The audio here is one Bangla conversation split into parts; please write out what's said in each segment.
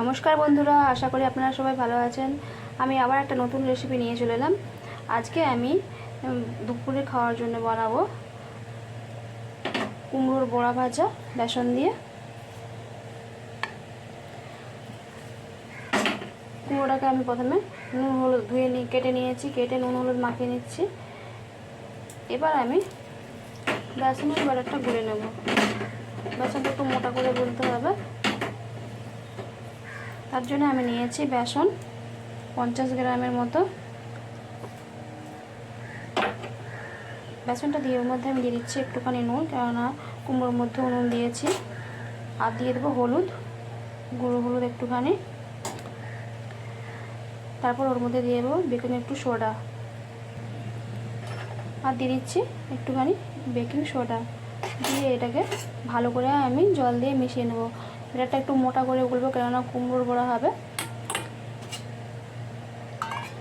নমস্কার বন্ধুরা, আশা করি আপনারা সবাই ভালো আছেন। আমি আবার একটা নতুন রেসিপি নিয়ে চলে এলাম। আজকে আমি দুপুরে খাওয়ার জন্য বানাবো কুমড়োর বড়া ভাজা, বেসন দিয়ে। কুমড়োটাকে আমি প্রথমে নুন হলুদ ধুয়ে নিয়ে কেটে নিয়েছি, কেটে নুন হলুদ মাখিয়ে নিচ্ছি। এবার আমি বেসনের ব্যাটারটা গুলে নেব। বেসনটা একটু মোটা করে গুলতে হবে। তার জন্য আমি নিয়েছি বেসন পঞ্চাশ গ্রামের মতো। বেসনটা দিয়ে ওর মধ্যে আমি দিয়ে দিচ্ছি একটুখানি নুন, কেননা কুমড়োর মধ্যে নুন দিয়েছি। আর দিয়ে দেবো হলুদ, গুঁড়ো হলুদ একটুখানি। তারপর ওর মধ্যে দিয়ে দেবো বেকিং একটু সোডা। আর দিয়ে দিচ্ছি একটুখানি বেকিং সোডা। দিয়ে এটাকে ভালো করে আমি জল দিয়ে মিশিয়ে নেব। এটা একটু মোটা করে উগলবো কেননা কুমড়োর বড়া হবে।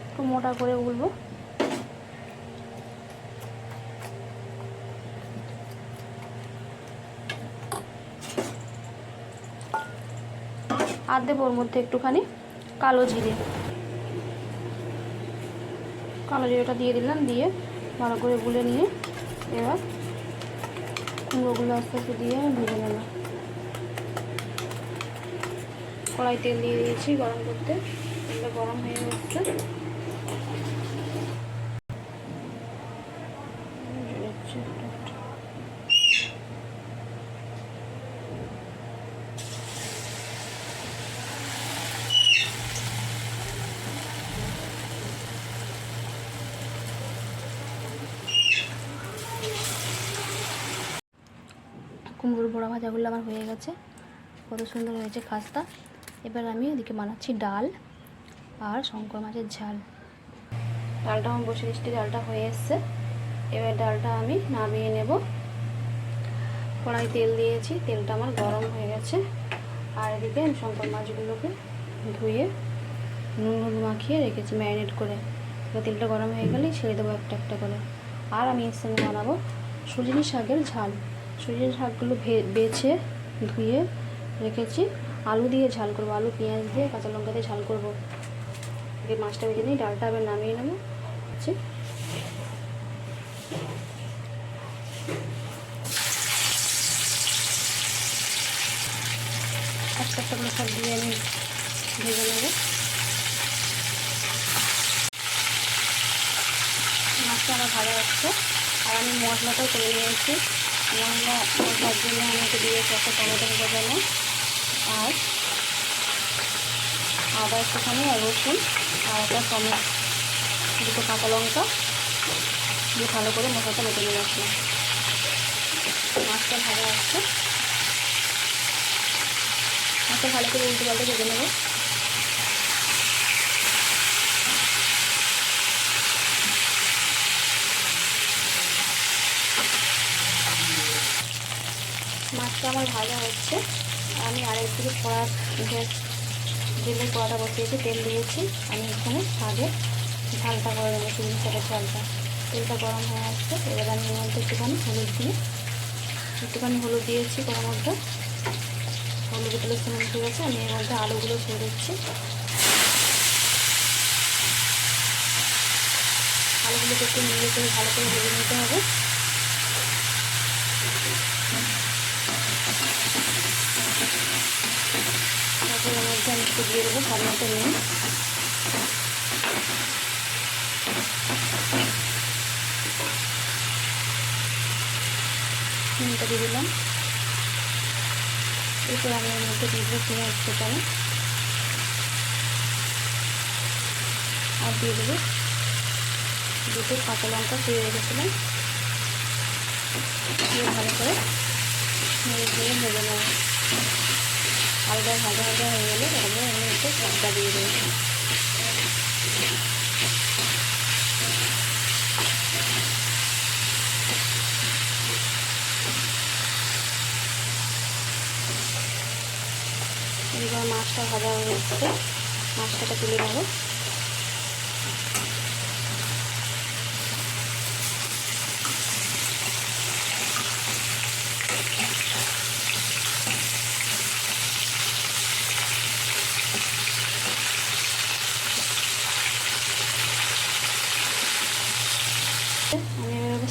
একটু মোটা করে উগলবো আর দেবো ওর মধ্যে একটুখানি কালো জিরে। কালো জিরেটা দিয়ে দিলাম, দিয়ে ভালো করে গুলে নিয়ে এবার কুমড়োগুলো আস্তে আস্তে দিয়ে ভেজে নেব। কড়াই তেল দিয়ে দিয়েছি গরম করতে। তেলটা গরম হয়ে যাচ্ছে কুমড়োর বড়া ভাজাগুলো আমার হয়ে গেছে। কত সুন্দর হয়েছে খাস্তা। এবার আমি এদিকে বানাচ্ছি ডাল আর শঙ্কর মাছের ঝাল। ডালটা আমার বসে দিচ্ছি ডালটা হয়ে এসছে। এবার ডালটা আমি নামিয়ে নেব। কড়াই তেল দিয়েছি, তেলটা আমার গরম হয়ে গেছে। আর এদিকে আমি শঙ্কর মাছগুলোকে ধুয়ে নুন হলুদ মাখিয়ে রেখেছি ম্যারিনেট করে। এবার তেলটা গরম হয়ে গেলেই ছেড়ে দেবো একটা একটা করে। আর আমি এর সঙ্গে বানাবো সুজিনি শাকের ঝাল। সুজিনি শাকগুলো বেছে, ধুয়ে রেখেছি। আলু দিয়ে ঝাল করব, আলু, পেঁয়াজ দিয়ে, কাঁচা লঙ্কা দিয়ে ঝাল করব। আগে মাছটা ভেজে নিই ডালটা আবার নামিয়ে নেব। হচ্ছে একটা ভেজে নেব। মাছটা আমার হচ্ছে। আর আমি মশলাটাও করে নিয়েছি। মশলা, মশলার জন্য আমি একটু দিয়েছি একটা টমেটো বাজানো আর আদা একটুখানি আর রসুন আর একটা টমেটো, দুটো কাঁচা লঙ্কা দিয়ে ভালো করে মশলাটা বেটে নিয়ে আসলাম। মাছটা ভাজা হচ্ছে মাছটা ভালো করে উল্টো পাল্টে ভেজে নেব। মাছটা আমার ভাজা হচ্ছে। আমি আরেক দিকে কড়া গ্যাস জেলে কড়াটা বসিয়েছি, তেল দিয়েছি। আমি এখানে শাকে ঝালটা করে দেবো চিংড়ি শাকের ঝালটা। তেলটা গরম হয়ে আসছে, এবার আমি এর মধ্যে একটুখানি হলুদ দিয়ে, একটুখানি হলুদ দিয়েছি কড়ার মধ্যে। হলুদ তেলের সঙ্গে উঠে গেছে আমি এর মধ্যে আলুগুলো ছেড়ে দিচ্ছি। আলুগুলোকে একটু নিয়ে করে ভালো করে ভেজে নিতে হবে তারপর এর মধ্যে আমি একটু দিয়ে দেবো স্বাদ মতো নুন নুনটা দিয়ে দিলাম। এরপর আমি এর মধ্যে দিয়ে দেবো পেঁয়াজ ফোটানো আর দিয়ে দেবো দুটো কাঁচা লঙ্কা দিয়ে রেখেছিলাম। দিয়ে ভালো করে ভেজে নেব। হালকা ভাজা ভাজা হয়ে গেলে তারপরে আমি একটু লঙ্কা দিয়ে দেবো। এবার মাছটা ভাজা হয়ে গেছে। মাছটাকে তুলে নেব।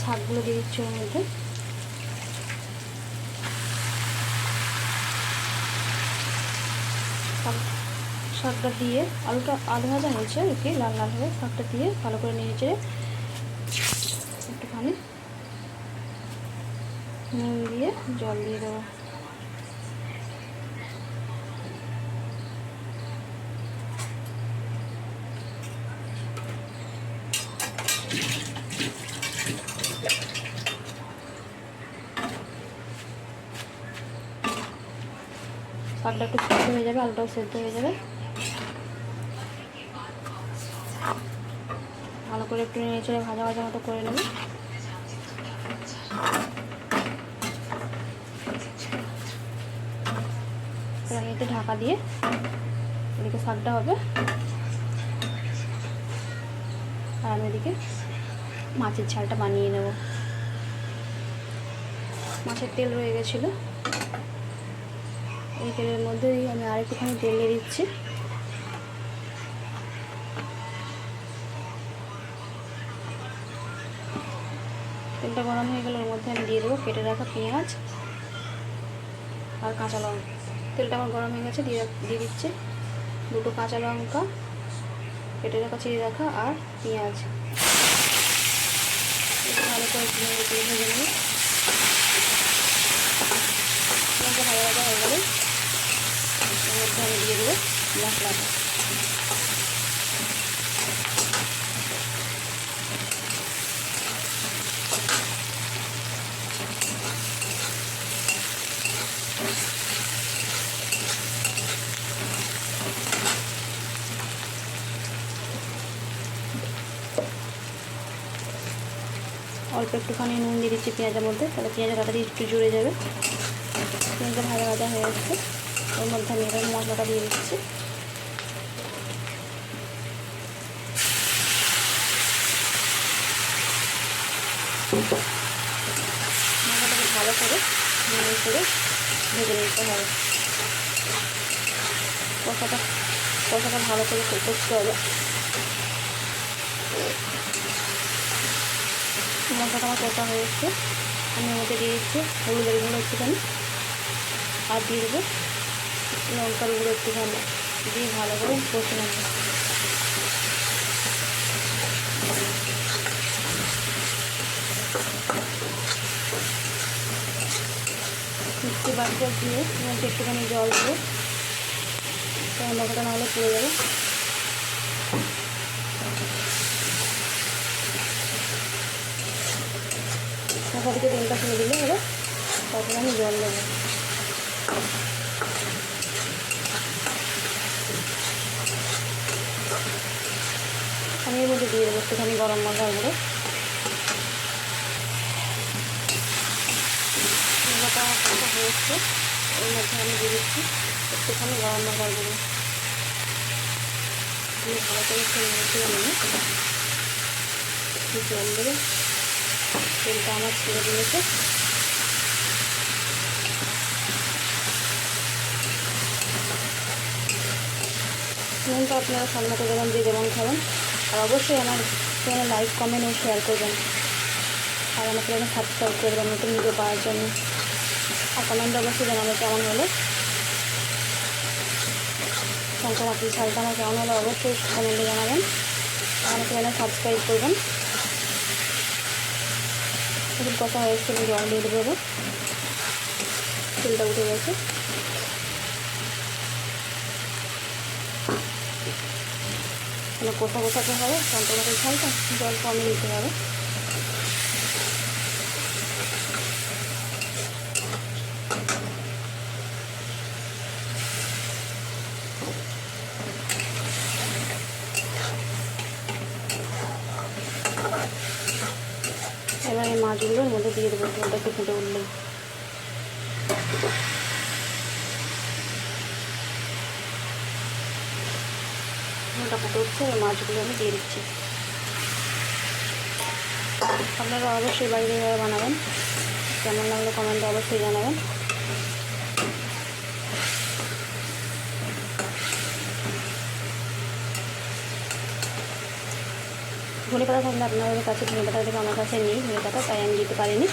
শাকগুলো দিয়ে দিচ্ছি ওর মধ্যে। শাক- শাকটা দিয়ে আলুটা আলু ভাজা হয়েছে আর কি, লাল লাল হয়ে শাকটা দিয়ে ভালো করে নিয়ে একটুখানি নুন দিয়ে জল দিয়ে দেবো। শাকটা একটু সেদ্ধ হয়ে যাবে, আলুটাও সেদ্ধ হয়ে যাবে। ভালো করে একটু নেড়ে চেড়ে ভাজা ভাজা মতো করে নেবে। আমি ঢাকা দিয়ে এদিকে শাকটা হবে। আর আমি এদিকে মাছের ঝালটা বানিয়ে নেব। মাছের তেল রয়ে গেছিল। তেলের মধ্যে দিয়ে আমি আরেকটুখানি তেল দিয়ে দিচ্ছি। তেলটা গরম হয়ে গেলে ওর মধ্যে আমি দিয়ে দেবো কেটে রাখা পেঁয়াজ আর কাঁচা লঙ্কা। তেলটা আমার গরম হয়ে গেছে, দিয়ে দিয়ে দিচ্ছি। দুটো কাঁচা লঙ্কা, কেটে রাখা চিড়ে রাখা আর পেঁয়াজ। ভালো করে ভেজে লঙ্কা ভালো ভাজা হয়ে গেলে মধ্যে আমি দিয়ে দেবো মশলাটা। অল্প একটুখানি নুন দিয়ে দিচ্ছি পেঁয়াজের মধ্যে, তাহলে পেঁয়াজের কাটা দিয়ে একটু জুড়ে যাবে। পেঁয়াজটা ভাজা ভাজা হয়ে যাচ্ছে ওর মধ্যে আমি এবার মশলাটা দিয়ে দিচ্ছি। মশলাটাকে ভালো করে নেড়ে করে ভেজে নিতে হবে। কষাটা কষাটা ভালো করে করতে হবে। মশলাটা আমার কষা হয়ে এসছে। আমি ওর দিয়ে দিচ্ছি হলুদের গুঁড়ো একটুখানি। আর দিয়ে দেবো লঙ্কার গুঁড়ো একটুখানি দিয়ে ভালো করে কষে নেব। মিষ্টি বাচ্চা দিয়ে মধ্যে একটুখানি জল দেবো লঙ্কাটা নাহলে পড়ে যাবে। মাথা থেকে তেলটা ফেলে দিলে এবার তারপরে আমি জল দেবো। আমি এর মধ্যে দিয়ে দেবো, একটুখানি গরম মশলা গুঁড়ো। হয়েছে এর মধ্যে আমি দিয়ে দিচ্ছি একটুখানি গরম মশলা ভালো করে আমি জল দেবে, তেলটা আমার ছেড়ে দিয়েছে। নুনটা আপনারা স্বাদ মতো দেবেন যে যেমন খাবেন। আর অবশ্যই আমার চ্যানেল লাইক কমেন্ট ও শেয়ার করবেন। আর আমার চ্যানেল সাবস্ক্রাইব করবেন নতুন ভিডিও পাওয়ার জন্য। আর কমেন্ট অবশ্যই জানাবে কেমন হলো। শঙ্কর মাটির শালটা আমার কেমন হলো অবশ্যই কমেন্টে জানাবেন। আর আমার সাবস্ক্রাইব করবেন। কথা হয়েছে আমি জল দিয়ে দেবো তেলটা উঠে গেছে। মানে কষা কষাতে হবে যন্ত্রপাতির ঝালটা জল কমে নিতে হবে। এবার এই মাছগুলোর মধ্যে দিয়ে দেবো, জলটা একটু ফুটে উঠলেই জলটা ফুটে উঠছে এবার মাছগুলো আমি দিয়ে দিচ্ছি। আপনারা অবশ্যই বাড়িতে এভাবে বানাবেন, কেমন লাগল কমেন্টে অবশ্যই জানাবেন। ধনে পাতা থাকলে আপনাদের কাছে ধনে পাতা থেকে আমার কাছে নেই ধনে পাতা তাই আমি দিতে পারিনি।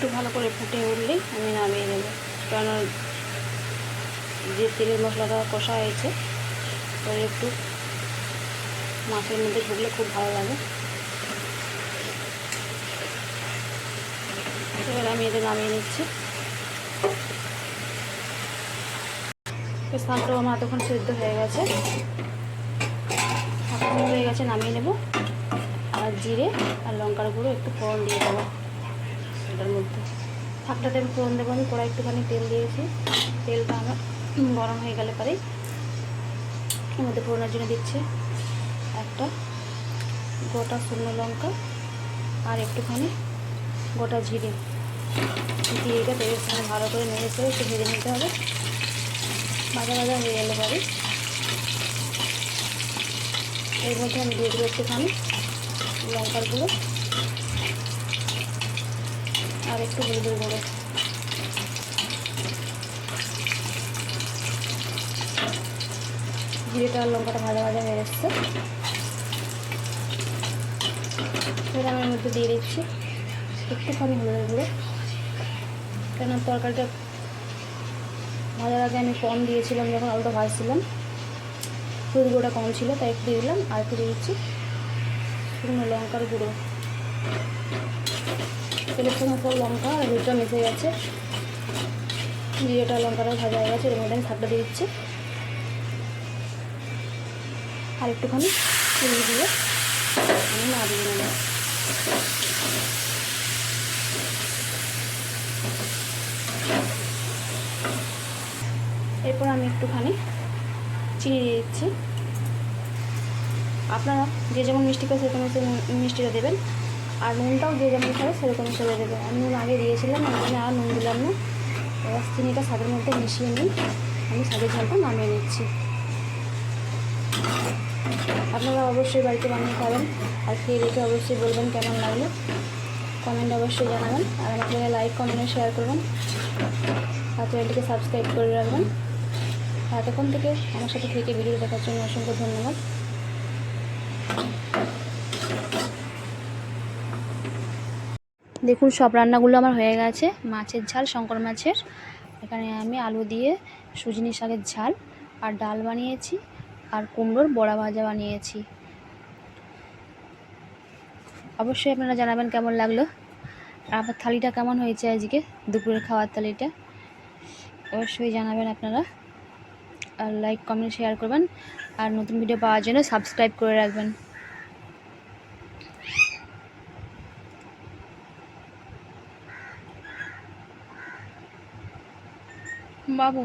একটু ভালো করে ফুটে উঠলেই আমি নামিয়ে নেব। কারণ যে তেলের মশলাটা কষা হয়েছে ওই একটু মাছের মধ্যে ঢুকলে খুব ভালো লাগে। এবার আমি এটা নামিয়ে নিচ্ছি। শাকটাও আমার এতক্ষণ সেদ্ধ হয়ে গেছে। হয়ে গেছে, নামিয়ে নেব। আর জিরে আর লঙ্কার গুঁড়ো একটু ফোড়ন দিয়ে দেবো। এটার মধ্যে। শাকটাতে আমি ফোড়ন দেবো আমি কড়াই একটুখানি তেল দিয়েছি। তেলটা আমার গরম হয়ে গেলে পরেই এর মধ্যে ফোড়নের জন্য দিচ্ছে একটা গোটা শুকনো লঙ্কা আর একটুখানি গোটা জিরে। দিয়ে এটা তেলের সঙ্গে ভালো করে নেড়ে করে একটু ভেজে নিতে হবে। ভাজা ভাজা হয়ে গেলে পরে এর মধ্যে আমি দিয়ে দেবো একটুখানি লঙ্কার গুঁড়ো। আর একটু হলুদের গুঁড়ো। জিরেটা আর লঙ্কাটা ভাজা ভাজা হয়ে এসছে সেটা আমি মধ্যে দিয়ে দিচ্ছি একটুখানি হলুদের গুঁড়ো। কেন তরকারিটা ভাজার আগে আমি কম দিয়েছিলাম, যখন আলুটা ভাজছিলাম। হলুদ গুঁড়োটা কম ছিল, তাই একটু দিয়ে দিলাম। আর একটু দিয়ে দিচ্ছি শুকনো লঙ্কার গুঁড়ো। সঙ্গে সব লঙ্কা আর হলুদটা মিশে গেছে। জিরেটা লঙ্কাটা ভাজা হয়ে গেছে, এর মধ্যে আমি দিয়ে দিচ্ছি। আর একটুখানি চিনি দিয়ে আমি না দিয়ে নেব। এরপর আমি একটুখানি চিনি দিয়ে দিচ্ছি। আপনারা যে যেমন মিষ্টি করে সেরকম মিষ্টিটা দেবেন। আর নুনটাও যে যেমন খাবে সেরকম হিসেবে দেবে। আমি নুন আগে দিয়েছিলাম ওই জন্য আর নুন দিলাম না। এবার চিনিটা স্বাদের মধ্যে মিশিয়ে নিই। আমি স্বাদের ঝালটা নামিয়ে নিচ্ছি। আপনারা অবশ্যই বাড়িতে বানিয়ে খাবেন। আর খেয়ে দেখে অবশ্যই বলবেন কেমন লাগল। কমেন্ট অবশ্যই জানাবেন। আর আমাকে লাইক, কমেন্ট শেয়ার করবেন। আর চ্যানেলটিকে সাবস্ক্রাইব করে রাখবেন। আর এতক্ষণ থেকে আমার সাথে থেকে ভিডিও দেখার জন্য অসংখ্য ধন্যবাদ। দেখুন, সব রান্নাগুলো আমার হয়ে গেছে। মাছের ঝাল, শঙ্কর মাছের। এখানে আমি আলু দিয়ে সুজনি শাকের ঝাল, আর ডাল বানিয়েছি, আর কুমড়োর বড়া ভাজা বানিয়েছি। অবশ্যই আপনারা জানাবেন কেমন লাগল। আর থালিটা কেমন হয়েছে আজকে, দুপুরের খাওয়ার থালিটা। অবশ্যই জানাবেন আপনারা। আর লাইক কমেন্ট শেয়ার করবেন। আর নতুন ভিডিও পাওয়ার জন্য সাবস্ক্রাইব করে রাখবেন। বাবু।